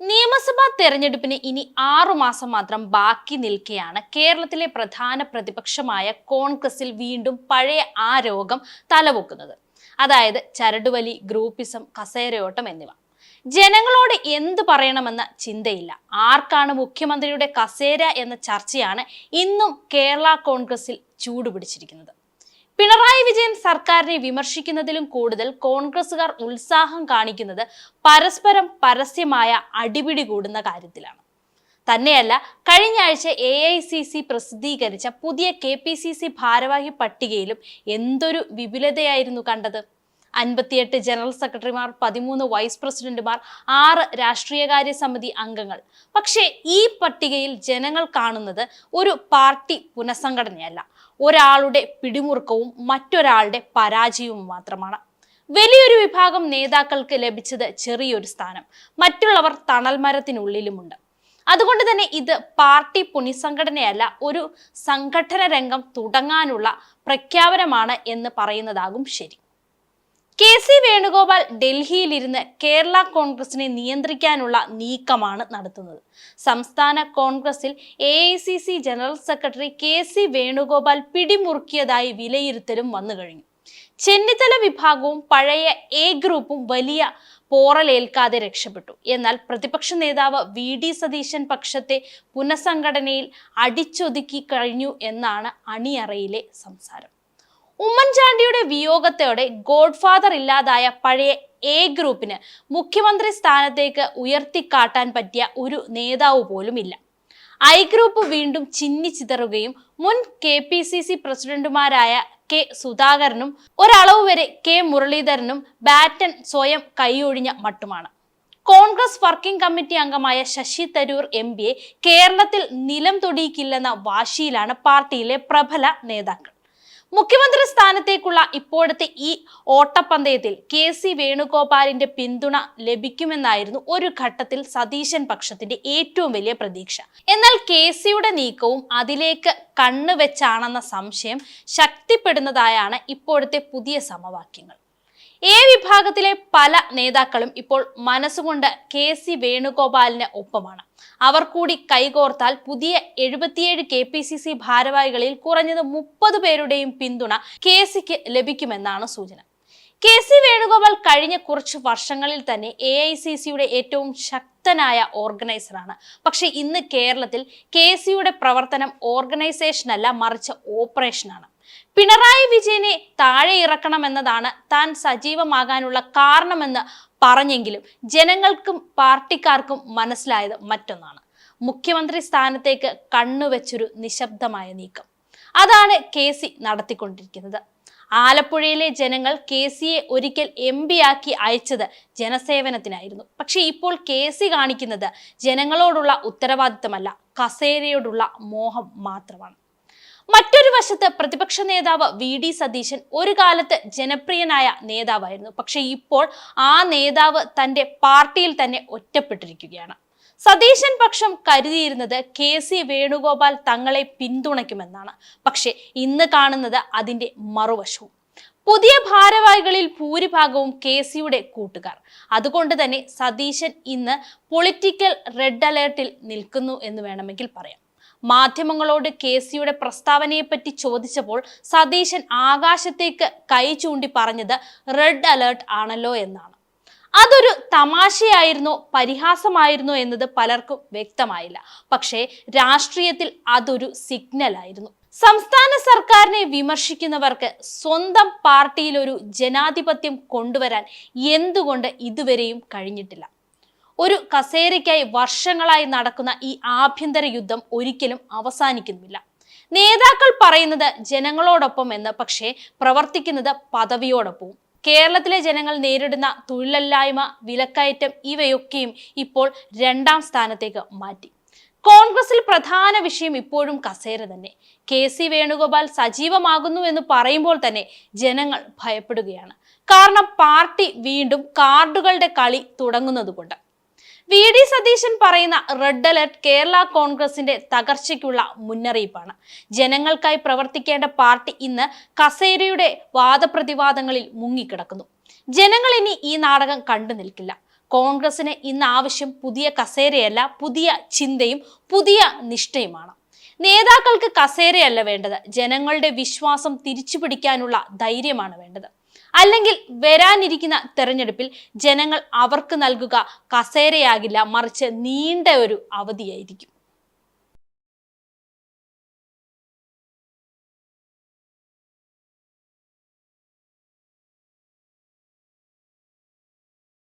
നിയമസഭാ തെരഞ്ഞെടുപ്പിന് ഇനി ആറു മാസം മാത്രം ബാക്കി നിൽക്കെയാണ്. കേരളത്തിലെ പ്രധാന പ്രതിപക്ഷമായ കോൺഗ്രസിൽ വീണ്ടും പഴയ ആ രോഗം തലപൊക്കുന്നത് അതായത് ചരടുവലി ഗ്രൂപ്പിസം കസേരയോട്ടം എന്നിവ. ജനങ്ങളോട് എന്ത് പറയണമെന്ന ചിന്തയില്ല. ആർക്കാണ് മുഖ്യമന്ത്രിയുടെ കസേര എന്ന ചർച്ചയാണ് ഇന്നും കേരള കോൺഗ്രസിൽ ചൂടുപിടിച്ചിരിക്കുന്നത്. പിണറായി വിജയൻ സർക്കാരിനെ വിമർശിക്കുന്നതിലും കൂടുതൽ കോൺഗ്രസുകാർ ഉത്സാഹം കാണിക്കുന്നത് പരസ്പരം പരസ്യമായ അടിപിടി കൂടുന്ന കാര്യത്തിലാണ്. തന്നെയല്ല കഴിഞ്ഞ ആഴ്ച എ ഐ സി സി പ്രസിദ്ധീകരിച്ച പുതിയ കെ പി സി സി ഭാരവാഹി പട്ടികയിലും എന്തൊരു വിപുലതയായിരുന്നു കണ്ടത്? അൻപത്തിയെട്ട് ജനറൽ സെക്രട്ടറിമാർ പതിമൂന്ന് വൈസ് പ്രസിഡന്റുമാർ ആറ് രാഷ്ട്രീയകാര്യ സമിതി അംഗങ്ങൾ. പക്ഷേ ഈ പട്ടികയിൽ ജനങ്ങൾ കാണുന്നത് ഒരു പാർട്ടി പുനഃസംഘടനയല്ല. ഒരാളുടെ പിടിമുറുക്കവും മറ്റൊരാളുടെ പരാജയവും മാത്രമാണ്. വലിയൊരു വിഭാഗം നേതാക്കൾക്ക് ലഭിച്ചത് ചെറിയൊരു സ്ഥാനം. മറ്റുള്ളവർ തണൽമരത്തിനുള്ളിലുമുണ്ട്. അതുകൊണ്ട് തന്നെ ഇത് പാർട്ടി പുനഃസംഘടനയല്ല ഒരു സംഘടന രംഗം തുടങ്ങാനുള്ള പ്രഖ്യാപനമാണ് എന്ന് പറയുന്നതാകും ശരി. കെ സി വേണുഗോപാൽ ഡൽഹിയിലിരുന്ന് കേരള കോൺഗ്രസിനെ നിയന്ത്രിക്കാനുള്ള നീക്കമാണ് നടത്തുന്നത്. സംസ്ഥാന കോൺഗ്രസിൽ A general secretary K C Venugopal പിടിമുറുക്കിയതായി വിലയിരുത്തലും വന്നു കഴിഞ്ഞു. ചെന്നിത്തല വിഭാഗവും പഴയ എ ഗ്രൂപ്പും വലിയ പോറലേൽക്കാതെ രക്ഷപ്പെട്ടു. എന്നാൽ പ്രതിപക്ഷ നേതാവ് വി ഡി സതീശൻ പക്ഷത്തെ പുനഃസംഘടനയിൽ അടിച്ചൊതുക്കി കഴിഞ്ഞു എന്നാണ് അണിയറയിലെ സംസാരം. ഉമ്മൻചാണ്ടിയുടെ വിയോഗത്തോടെ ഗോഡ്ഫാദർ ഇല്ലാതായ പഴയ എ ഗ്രൂപ്പിന് മുഖ്യമന്ത്രി സ്ഥാനത്തേക്ക് ഉയർത്തിക്കാട്ടാൻ പറ്റിയ ഒരു നേതാവ് പോലും ഇല്ല. ഐ ഗ്രൂപ്പ് വീണ്ടും ചിന്നിച്ചിതറുകയും മുൻ കെ പി സി സി പ്രസിഡന്റുമാരായ കെ സുധാകരനും ഒരളവ് വരെ കെ മുരളീധരനും ബാറ്റൻ സ്വയം കൈയൊഴിഞ്ഞ മട്ടുമാണ്. കോൺഗ്രസ് വർക്കിംഗ് കമ്മിറ്റി അംഗമായ ശശി തരൂർ എം കേരളത്തിൽ നിലം തൊടിയിക്കില്ലെന്ന വാശിയിലാണ് പാർട്ടിയിലെ പ്രബല നേതാക്കൾ. മുഖ്യമന്ത്രി സ്ഥാനത്തേക്കുള്ള ഇപ്പോഴത്തെ ഈ ഓട്ടപ്പന്തയത്തിൽ കെ സി വേണുഗോപാലിന്റെ പിന്തുണ ലഭിക്കുമെന്നായിരുന്നു ഒരു ഘട്ടത്തിൽ സതീശൻ പക്ഷത്തിന്റെ ഏറ്റവും വലിയ പ്രതീക്ഷ. എന്നാൽ കെ സിയുടെ നീക്കവും അതിലേക്ക് കണ്ണുവെച്ചാണെന്ന സംശയം ശക്തിപ്പെടുന്നതായാണ് ഇപ്പോഴത്തെ പുതിയ സമവാക്യങ്ങൾ. എ വിഭാഗത്തിലെ പല നേതാക്കളും ഇപ്പോൾ മനസ്സുകൊണ്ട് കെ സി വേണുഗോപാലിന് ഒപ്പമാണ്. അവർ കൂടി കൈകോർത്താൽ പുതിയ എഴുപത്തിയേഴ് കെ പി സി സി ഭാരവാഹികളിൽ കുറഞ്ഞത് മുപ്പത് പേരുടെയും പിന്തുണ കെ സിക്ക് ലഭിക്കുമെന്നാണ് സൂചന. കെ സി വേണുഗോപാൽ കഴിഞ്ഞ കുറച്ച് വർഷങ്ങളിൽ തന്നെ എ ഐ സി സിയുടെ ഏറ്റവും ശക്തനായ ഓർഗനൈസറാണ്. പക്ഷെ ഇന്ന് കേരളത്തിൽ കെ സിയുടെ പ്രവർത്തനം ഓർഗനൈസേഷനല്ല മറിച്ച് ഓപ്പറേഷനാണ്. പിണറായി വിജയനെ താഴെ ഇറക്കണമെന്നതാണ് താൻ സജീവമാകാനുള്ള കാരണമെന്ന് പറഞ്ഞെങ്കിലും ജനങ്ങൾക്കും പാർട്ടിക്കാർക്കും മനസ്സിലായത് മറ്റൊന്നാണ്. മുഖ്യമന്ത്രി സ്ഥാനത്തേക്ക് കണ്ണുവെച്ചൊരു നിശബ്ദമായ നീക്കം. അതാണ് കെ സി നടത്തിക്കൊണ്ടിരിക്കുന്നത്. ആലപ്പുഴയിലെ ജനങ്ങൾ കെ സിയെ ഒരിക്കൽ എം പി ആക്കി അയച്ചത് ജനസേവനത്തിനായിരുന്നു. പക്ഷേ ഇപ്പോൾ കെ സി കാണിക്കുന്നത് ജനങ്ങളോടുള്ള ഉത്തരവാദിത്തമല്ല കസേരയോടുള്ള മോഹം മാത്രമാണ്. മറ്റൊരു വശത്ത് പ്രതിപക്ഷ നേതാവ് വി ഡി സതീശൻ ഒരു കാലത്ത് ജനപ്രിയനായ നേതാവായിരുന്നു. പക്ഷെ ഇപ്പോൾ ആ നേതാവ് തന്റെ പാർട്ടിയിൽ തന്നെ ഒറ്റപ്പെട്ടിരിക്കുകയാണ്. സതീശൻ പക്ഷം കരുതിയിരുന്നത് കെ സി വേണുഗോപാൽ തങ്ങളെ പിന്തുണയ്ക്കുമെന്നാണ്. പക്ഷെ ഇന്ന് കാണുന്നത് അതിന്റെ മറുവശവും. പുതിയ ഭാരവാഹികളിൽ ഭൂരിഭാഗവും കെ സിയുടെ കൂട്ടുകാർ. അതുകൊണ്ട് തന്നെ സതീശൻ ഇന്ന് പൊളിറ്റിക്കൽ റെഡ് അലേർട്ടിൽ നിൽക്കുന്നു എന്ന് വേണമെങ്കിൽ പറയാം. മാധ്യമങ്ങളോട് കെ സിയുടെ പ്രസ്താവനയെപ്പറ്റി ചോദിച്ചപ്പോൾ സതീശൻ ആകാശത്തേക്ക് കൈ ചൂണ്ടി പറഞ്ഞത് റെഡ് അലേർട്ട് ആണല്ലോ എന്നാണ്. അതൊരു തമാശയായിരുന്നോ പരിഹാസമായിരുന്നോ എന്നത് പലർക്കും വ്യക്തമായില്ല. പക്ഷേ രാഷ്ട്രീയത്തിൽ അതൊരു സിഗ്നലായിരുന്നു സംസ്ഥാന സർക്കാരിനെ വിമർശിക്കുന്നവർക്ക് സ്വന്തം പാർട്ടിയിൽ ഒരു ജനാധിപത്യം കൊണ്ടുവരാൻ എന്തുകൊണ്ട് ഇതുവരെയും കഴിഞ്ഞിട്ടില്ല? ഒരു കസേരയ്ക്കായി വർഷങ്ങളായി നടക്കുന്ന ഈ ആഭ്യന്തര യുദ്ധം ഒരിക്കലും അവസാനിക്കുന്നില്ല. നേതാക്കൾ പറയുന്നത് ജനങ്ങളോടൊപ്പം എന്ന് പക്ഷേ പ്രവർത്തിക്കുന്നത് പദവിയോടൊപ്പവും. കേരളത്തിലെ ജനങ്ങൾ നേരിടുന്ന തൊഴിലല്ലായ്മ വിലക്കയറ്റം ഇവയൊക്കെയും ഇപ്പോൾ രണ്ടാം സ്ഥാനത്തേക്ക് മാറ്റി. കോൺഗ്രസിൽ പ്രധാന വിഷയം ഇപ്പോഴും കസേര തന്നെ. കെ സി വേണുഗോപാൽ സജീവമാകുന്നു എന്ന് പറയുമ്പോൾ തന്നെ ജനങ്ങൾ ഭയപ്പെടുകയാണ്. കാരണം പാർട്ടി വീണ്ടും കാർഡുകളുടെ കളി തുടങ്ങുന്നതുകൊണ്ട്. വി ഡി സതീശൻ പറയുന്ന റെഡ് അലർട്ട് കേരള കോൺഗ്രസിന്റെ തകർച്ചയ്ക്കുള്ള മുന്നറിയിപ്പാണ്. ജനങ്ങൾക്കായി പ്രവർത്തിക്കേണ്ട പാർട്ടി ഇന്ന് കസേരയുടെ വാദപ്രതിവാദങ്ങളിൽ മുങ്ങിക്കിടക്കുന്നു. ജനങ്ങൾ ഇനി ഈ നാടകം കണ്ടു നിൽക്കില്ല. കോൺഗ്രസിന് ഇന്ന് ആവശ്യം പുതിയ കസേരയല്ല പുതിയ ചിന്തയും പുതിയ നിഷ്ഠയുമാണ്. നേതാക്കൾക്ക് കസേരയല്ല വേണ്ടത്. ജനങ്ങളുടെ വിശ്വാസം തിരിച്ചുപിടിക്കാനുള്ള ധൈര്യമാണ് വേണ്ടത്. അല്ലെങ്കിൽ വരാനിരിക്കുന്ന തെരഞ്ഞെടുപ്പിൽ ജനങ്ങൾ അവർക്ക് നൽകുക കസേരയാകില്ല മറിച്ച് നീണ്ട ഒരു അവധിയായിരിക്കും.